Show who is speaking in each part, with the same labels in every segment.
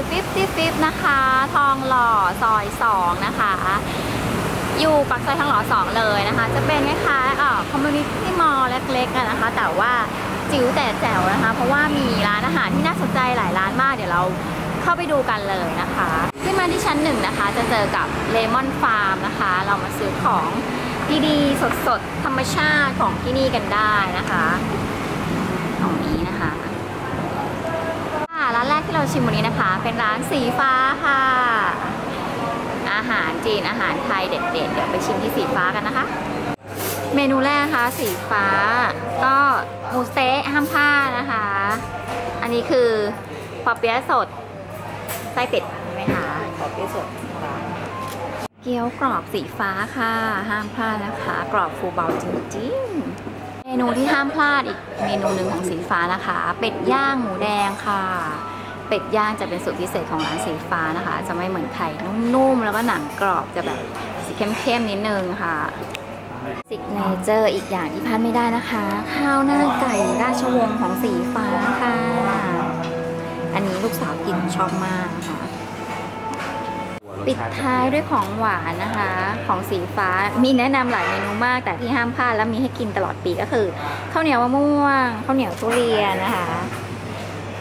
Speaker 1: 50 50นะคะ ทองหล่อซอย2นะคะ อยู่ปากซอยทองหล่อ2เลยนะคะ จะเป็นคล้ายๆเอ่อคอมมูนิตี้มอลล์เล็กๆนะคะ แต่ว่าจิ๋วแต่แจ๋วนะคะ เพราะว่ามีร้านอาหารที่น่าสนใจหลายร้านมาก เดี๋ยวเราเข้าไปดูกันเลยนะคะ ขึ้นมาที่ชั้นหนึ่งนะคะ จะเจอกับเลมอนฟาร์มนะคะ เรามาซื้อของดีๆ สดๆ ธรรมชาติของที่นี่กันได้นะคะ ตรงนี้นะคะค่ะร้านแรก เราชิมวันนี้นะคะ เป็นร้านสีฟ้าค่ะ อาหารจีนอาหารไทยเด็ดๆเดี๋ยวไปชิมที่สีฟ้ากันนะคะ เมนูแรกนะคะสีฟ้า ก็หมูสเต๊ะห้ามพลาดนะคะ อันนี้คือปอเปี๊ยะสดไส้เป็ดใช่ไหมคะปอเปี๊ยะสดเกี๊ยวกรอบสีฟ้าค่ะ ห้ามพลาดนะคะ กรอบฟูเบาจริงๆ เมนูที่ห้ามพลาดอีกเมนูหนึ่งของสีฟ้านะคะ เป็ดย่างหมูแดงค่ะ เป็ดย่างจะเป็นสูตรพิเศษของร้านสีฟ้านะคะ จะไม่เหมือนไข่นุ่มๆ แล้วก็หนังกรอบจะแบบสีเข้มๆนิดนึงค่ะซิกเนเจอร์อีกอย่างที่พลาดไม่ได้นะคะ ข้าวหน้าไก่ราชวงศ์ของสีฟ้าค่ะ อันนี้ลูกสาวกินชอบมากนะคะปิดท้ายด้วยของหวานนะคะ ของสีฟ้ามีแนะนำหลายเมนูมากแต่ที่ห้ามพลาดและมีให้กินตลอดปีก็คือข้าวเหนียวมะม่วงข้าวเหนียวทุเรียนนะคะ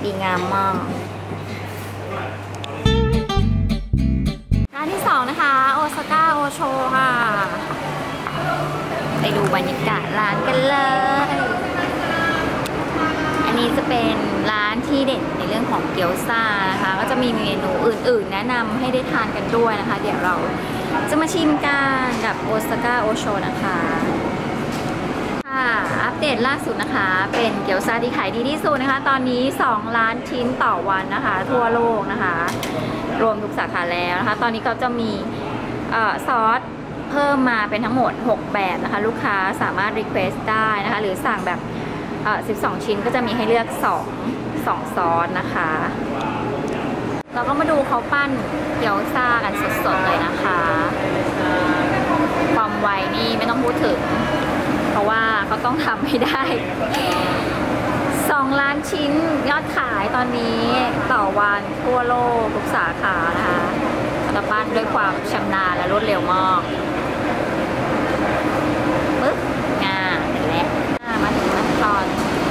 Speaker 1: ดีงามมาก โอโชค่ะ ไปดูบรรยากาศร้านกันเลย อันนี้จะเป็นร้านที่เด่นในเรื่องของเกี๊ยวซ่านะคะ ก็จะมีเมนูอื่นๆ แนะนำให้ได้ทานกันด้วยนะคะ เดี๋ยวเราจะมาชิมกันกับโอซาก้าโอโชนะคะค่ะอัปเดตล่าสุดนะคะ เป็นเกี๊ยวซ่าที่ขายดีที่สุดนะคะ ตอนนี้ 2 ล้านชิ้นต่อวันนะคะ ทั่วโลกนะคะ รวมทุกสาขาแล้วนะคะ ตอนนี้เขาจะมี ซอสเพิ่มมาเป็นทั้งหมด 6 แบบนะคะ ลูกค้าสามารถรีเควสได้นะคะ หรือสั่งแบบเอ่อ12 ชิ้นก็จะมีให้เลือก 2 2 ซอสนะคะ เราก็มาดูเขาปั้นเกี๊ยวซ่ากันสดๆเลยนะคะ ความไวนี่ไม่ต้องพูดถึง เพราะว่าเขาต้องทำให้ได้2ล้านชิ้นยอดขายตอนนี้ต่อวันทั่วโลกทุกสาขานะคะ จะปั้นด้วยความชำนาญและรวดเร็วมากปึ๊บงาเสร็จแล้วอ่ามาถึงขั้นตอน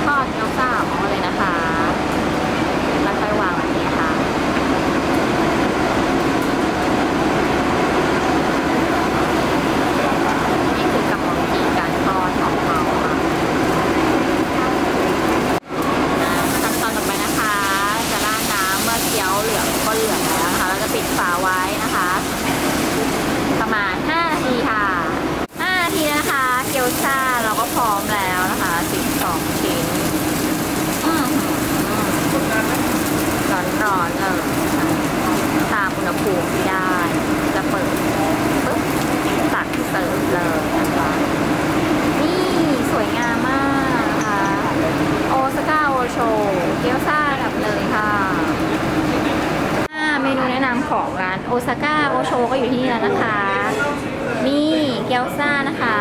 Speaker 1: ทอดเกี๊ยวซ่าของเราเลยนะคะแล้วค่อยวางแบบนี้ค่ะ นี่คือกรรมวิธีการทอดของเขาค่ะอ่าขั้นตอนต่อไปนะคะ จะราดน้ำเมื่อเกี๊ยวเหลืองก็เหลืองแล้วนะคะ แล้วก็ปิดฝาไว้นะคะ ประมาณ 5 นาทีค่ะ 5 นาทีนะคะ เกี๊ยวซ่าเราก็พร้อมแล้วนะคะ 12 ชิ้นอื้อหือร้อนๆเลยนะคะตามอุณหภูมิที่ได้ จะเปิดปึ๊บตักเสิร์ฟเลยนะคะ นี่สวยงามมากนะคะ โอซาก้าโอโช เกี๊ยวซ่าแบบเลยค่ะอ่าเมนูแนะนำ ของร้านโอซาก้าโอโชก็อยู่ที่นี่แล้วนะคะ นี่เกี๊ยวซ่านะคะ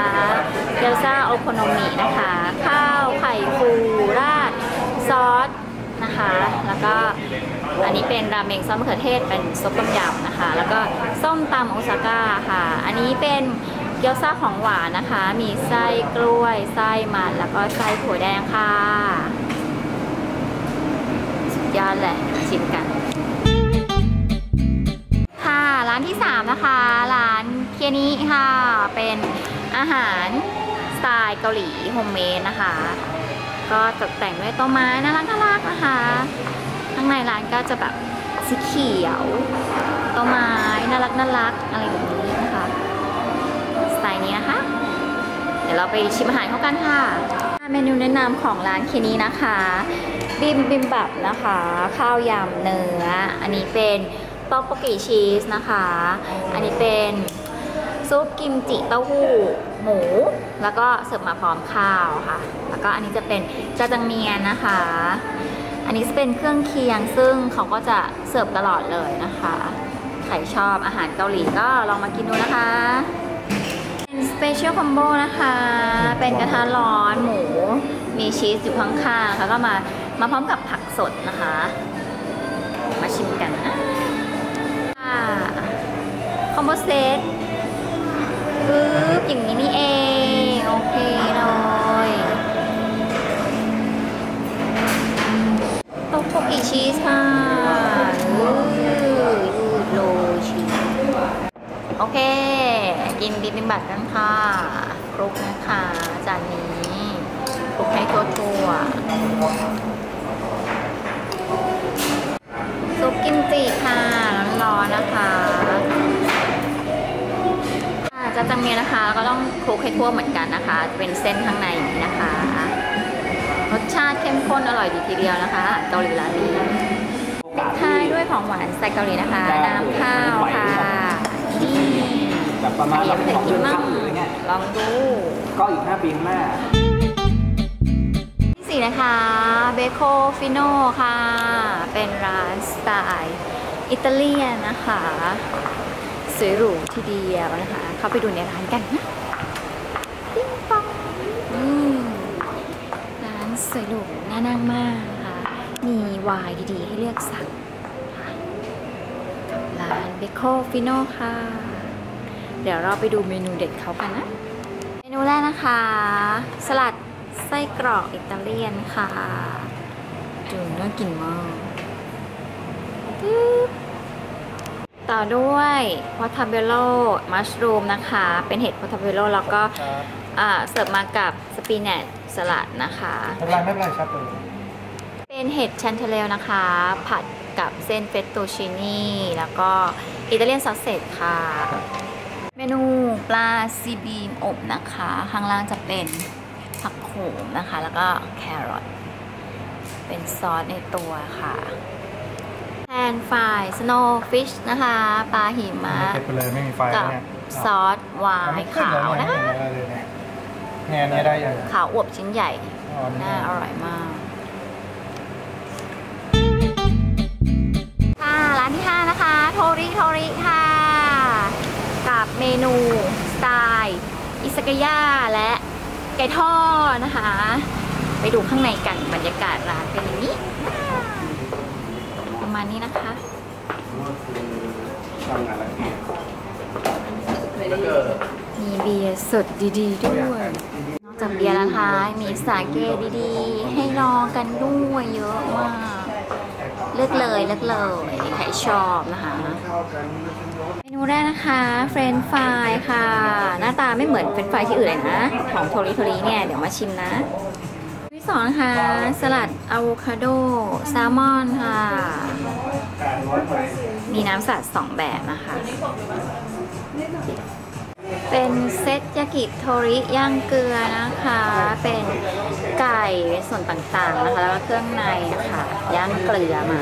Speaker 1: เกี๊ยวซ่าโอโคโนมินะคะ ข้าวไข่ฟูราดซอสนะคะ แล้วก็อันนี้เป็นราเมงซอสมะเขือเทศเป็นซุปต้มยำนะคะ แล้วก็ส้มตำโอซาก้าค่ะ อันนี้เป็นเกี๊ยวซ่าของหวานนะคะ มีไส้กล้วย ไส้มัน แล้วก็ไส้ถั่วแดงค่ะ สุดยอดเลยชิมกันานที่ 3 นะคะ ร้านเคียนิค่ะ เป็นอาหารสไตล์เกาหลีโฮมเมดนะคะ ก็ตกแต่งด้วยต้นไม้น่ารักน่ารักนะคะ ข้างในร้านก็จะแบบสีเขียวต้นไม้น่ารักน่ารักอะไรแบบนี้นะคะ สไตล์นี้นะคะ เดี๋ยวเราไปชิมอาหารเขากันค่ะ เมนูแนะนำของร้านเคียนินะคะ บิมบิมบับนะคะ ข้าวยำเนื้อ อันนี้เป็น ต๊อกโบกิชีสนะคะ อันนี้เป็นซุปกิมจิเต้าหู้หมู แล้วก็เสิร์ฟมาพร้อมข้าวค่ะ แล้วก็อันนี้จะเป็นจาจังเมียนนะคะ อันนี้จะเป็นเครื่องเคียงซึ่งเขาก็จะเสิร์ฟตลอดเลยนะคะ ใครชอบอาหารเกาหลีก็ลองมากินดูนะคะ เป็นสเปเชียลคอมโบนะคะ เป็นกระทะร้อนหมู มีชีสอยู่ข้างๆแล้วก็มามาพร้อมกับผักสดนะคะ มาชิมกันนะ คอมโบเซตปึ๊บอย่างนี้นี่เอง โอเคเลยโตโกอิชีสค่ะอือยูโรชีสโอเค กินบิบิมบัตกันค่ะคลุกนะคะจานนี้คลุกให้ทั่วซุปกิมจิค่ะ ร้อนๆนะคะอ่าจะจังเมียนะคะแล้วก็ต้องคลุกให้ทั่วเหมือนกันนะคะ เป็นเส้นข้างในอย่างนี้นะคะ รสชาติเข้มข้นอร่อยดีทีเดียวนะคะเกาหลีร้านนี้ปิดท้ายด้วยของหวานสไตล์เกาหลีนะคะ น้ำข้าวค่ะนี่
Speaker 2: แบบประมาณ
Speaker 1: อยาก
Speaker 2: ส
Speaker 1: ให้
Speaker 2: อง
Speaker 1: กิ
Speaker 2: เดื
Speaker 1: น
Speaker 2: อน
Speaker 1: มั่ง
Speaker 2: ครั้งหรืออะไรเงี้ย
Speaker 1: ลองดู
Speaker 2: ก็อีกห้าปีข้างหน้า
Speaker 1: ที่สี่นะคะเบโคฟิโนค่ะ เป็นร้านสไตล์ อิตาเลียนนะคะสวยหรูทีเดียวนะคะ เข้าไปดูในร้านกันนะปิ้งปองอืมร้านสวยหรูน่านั่งมากนะคะมีไวน์ดีๆ ให้เลือกสั่งค่ะกับร้านเบโคฟิโนค่ะ เดี๋ยวเราไปดูเมนูเด็ดเขากันนะ เมนูแรกนะคะ สลัดไส้กรอกอิตาเลียนค่ะดูน่ากินมากปึ๊บ ต่อด้วยพอทาเบโลมัชรูมนะคะ เป็นเห็ดพอทาเบโลแล้วก็อ่าเสิร์ฟมากับสปีนัทสลัดนะคะ
Speaker 2: ไม่เป็นไรไม่เป็นไรครับเออ
Speaker 1: เป็นเห็ดชันเทเลลนะคะ ผัดกับเส้นเฟตตูชินีแล้วก็อิตาเลียนซอสเซจค่ะ เมนูปลาซีบีมอบนะคะ ข้างล่างจะเป็นผักโขมนะคะ แล้วก็แครอทเป็นซอสในตัวค่ะ แพนฟราย สโนว์ฟิชนะคะ ปลาหิมะ
Speaker 2: เก็บไปเลยไม่มีไฟ
Speaker 1: กับ
Speaker 2: เนี่ย
Speaker 1: ซอสไวน์ขาวนะคะ
Speaker 2: เนี่ยเนี่ยได้ยัง
Speaker 1: ขาวอวบชิ้นใหญ่
Speaker 2: อ๋อนี่
Speaker 1: น่าอร่อยมาก ค่ะ ร้านที่ 5 นะคะ โทริโทริค่ะ กับเมนูสไตล์อิสกายาและไก่ทอดนะคะ ไปดูข้างในกันบรรยากาศร้านเป็นอย่างนี้ประ มาณนี้นะคะ
Speaker 2: ทำงานแล้ว
Speaker 1: มีเบียร์สดดีๆด้วย นอกจากเบียร์แล้วนะคะ มีสาเกดีๆ ให้ลองกันด้วยเยอะมาก เลือกเลยเลือกเลยใครชอบนะคะเมนูแรกนะคะเฟรนฟรายค่ะ หน้าตาไม่เหมือนเฟรนฟรายที่อื่นเลยนะ ของโทริโทริเนี่ย เดี๋ยวมาชิมนะที่ สองนะคะสลัดอะโวคาโดแซลมอนค่ะ มีน้ำสลัดสองแบบนะคะ เป็นเซตยากิโทริย่างเกลือนะคะ เป็นไก่ส่วนต่างๆนะคะ แล้วก็เครื่องในนะคะย่างเกลือมา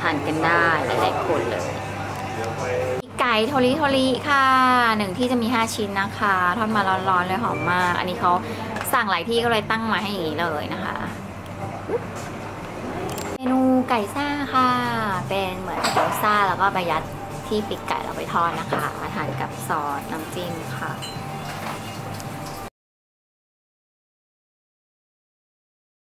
Speaker 1: ทานกันได้หลายๆคนเลยไก่โทริโทริค่ะหนึ่งที่จะมี 5 ชิ้นนะคะ ทอดมาร้อนๆเลยหอมมาก อันนี้เขา สั่งหลายที่ก็เลยตั้งมาให้อย่างนี้เลยนะคะ เมนูไก่ซ่าค่ะ เป็นเหมือนเกี๊ยวซ่าแล้วก็ใบยัดที่ปิกไก่เราไปทอดนะคะทานกับซอสน้ำจิ้มค่ะ